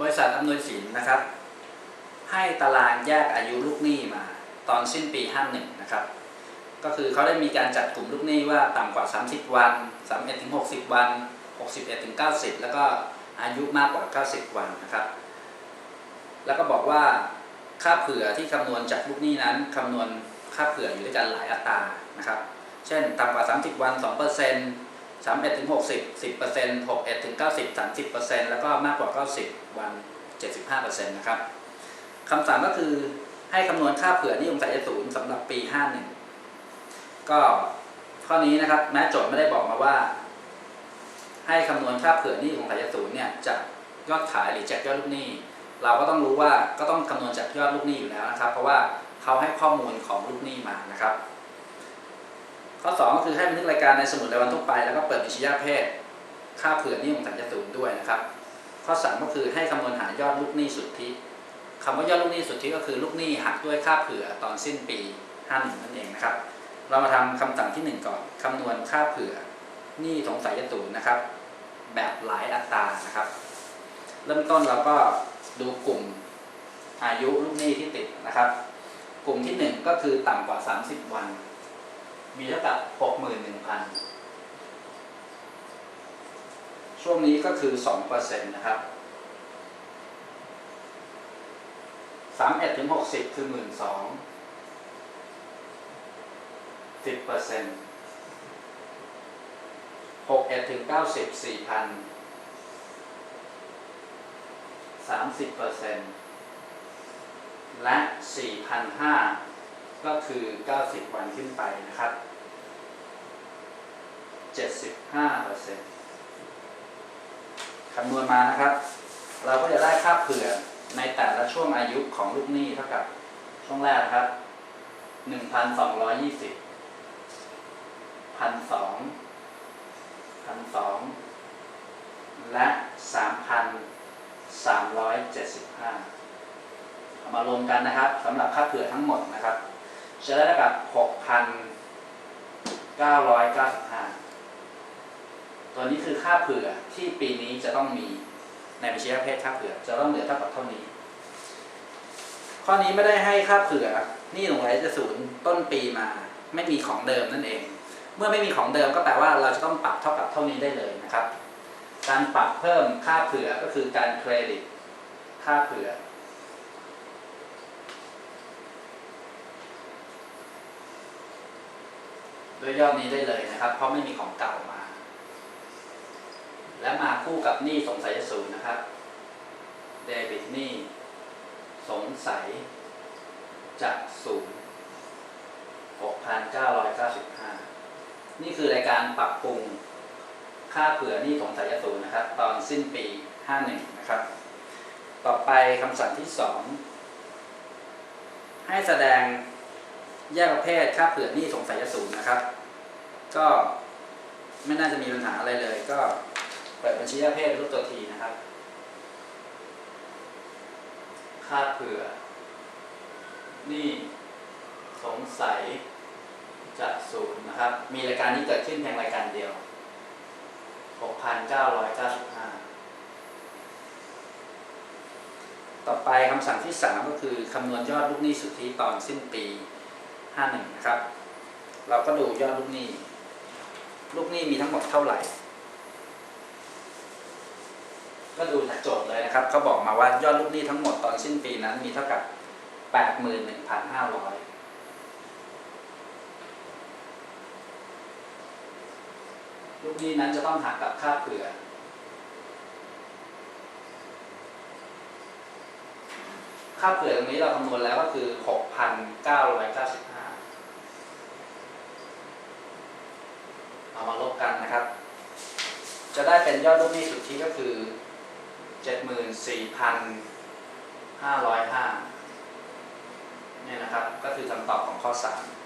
บริษัทอำนวยสินนะครับ ให้ตารางแยกอายุลูกหนี้มา ตอนสิ้นปี 51 นะครับ ก็คือเขาได้มีการจัดกลุ่มลูกหนี้ว่าต่ำกว่า 30 วัน 31ถึง60 วัน 61ถึง90 แล้วก็อายุมากกว่า 90 วันนะครับ แล้วก็บอกว่าค่าเผื่อที่คำนวณจากลูกหนี้นั้นคำนวณค่าเผื่ออยู่ด้วยกันหลายอัตรานะครับ เช่นต่ำกว่า 30 วัน 2% 31ถึง60 10% 61ถึง90 30%แล้วก็มากกว่า 90 วัน 75%นะครับคำสั่งก็คือให้คำนวณค่าเผื่อนิยมสายศูนย์สำหรับปี 51 ก็ข้อนี้นะครับแม้โจทย์ไม่ได้บอกมาว่า ให้คำนวณค่าเผื่อนี้ของสายศูนย์เนี่ยจากยอดขายหรือจากยอดลูกหนี้ เราก็ต้องรู้ว่าก็ต้องคำนวณจากยอดลูกหนี้อยู่แล้วนะครับ เพราะว่าเขาให้ข้อมูลของลูกหนี้มานะครับ ข้อ2ก็คือให้บันทึกรายการในสมุดรายวันทั่วไป แล้วก็เปิดบัญชียาเพศค่าเผื่อหนี้ของสัญญาศูนด้วยนะครับ ข้อ3ก็คือให้คำนวณหายอดลูกหนี้สุทธิคำว่ายอดลูกหนี้สุทธิก็คือลูกหนี้หักด้วยค่าเผื่อตอนสิ้นปี51นั่นเองนะครับ เรามาทำคำสั่งที่ 1 ก่อนคำนวณค่าเผื่อหนี้ของสายศูนนะครับ แบบหลายอัตรานะครับ เริ่มต้นเราก็ดูกลุ่มอายุลูกหนี้ที่ติดนะครับ กลุ่มที่ 1 ก็คือต่ำกว่า 30 วัน มีเท่ากับ61,000ช่วงนี้ก็คือ2%นะครับ31ถึง60คือ12,000 10% 61ถึง90 4,000 30%และ4,500 ก็คือ 90 วันขึ้นไปนะครับ 75เปอร์เซ็นต์คำนวณมานะครับ เราก็จะได้ค่าเผื่อในแต่ละช่วงอายุของลูกหนี้เท่ากับช่วงแรกนะครับ 1,220 1,200 1,200 และ 3,375 เอามารวมกันนะครับสำหรับค่าเผื่อทั้งหมดนะครับ จะได้เท่ากับ6,995 ตัวนี้คือค่าเผื่อที่ปีนี้จะต้องมีในบัญชีประเภทค่าเผื่อ จะต้องเหลือเท่ากับเท่านี้ ข้อนี้ไม่ได้ให้ค่าเผื่อนี่หลงไหลจะศูนย์ต้นปีมา ไม่มีของเดิมนั่นเอง เมื่อไม่มีของเดิมก็แปลว่าเราจะต้องปรับเท่ากับเท่านี้ได้เลยนะครับ การปรับเพิ่มค่าเผื่อก็คือการเครดิต ค่าเผื่อ โดยยอดนี้ได้เลยนะครับ เพราะไม่มีของเก่ามา และมาคู่กับหนี้สงสัยศูนย์นะครับเดบิตหนี้สงสัยจะศูนย์6,995 นี่คือรายการปรับปรุงค่าเผื่อหนี้สงสัยศูนย์นะครับ ตอนสิ้นปี 51 นะครับ ต่อไปคำสั่งที่ 2 ให้แสดง แยกประเภทค่าเผื่อนี้สงสัยศูนย์นะครับ ก็ไม่น่าจะมีปัญหาอะไรเลย ก็เปิดบัญชีประเภทรูปตัวทีนะครับ ค่าเผื่อนี้สงสัยจะศูนย์นะครับ มีรายการนี้เกิดขึ้นเพียงรายการเดียว 6,995 ต่อไปคำสั่งที่ 3 ก็คือคำนวณยอดลูกหนี้สุทธิตอนสิ้นปี 51นะครับ เราก็ดูยอดลูกหนี้ ลูกหนี้มีทั้งหมดเท่าไหร่ ก็ดูจากโจทย์เลยนะครับเขาบอกมาว่ายอดลูกหนี้ทั้งหมดตอนสิ้นปีนั้นมีเท่ากับ81,500ลูกหนี้นั้นจะต้องหักกับค่าเผื่อค่าเผื่อตรงนี้เราคำนวณแล้วก็คือ 6,995 เอามาลบกันนะครับ จะได้เป็นยอดลูกหนี้สุทธิก็คือ 74,505เนี่ยนะครับ ก็คือคำตอบของข้อ 3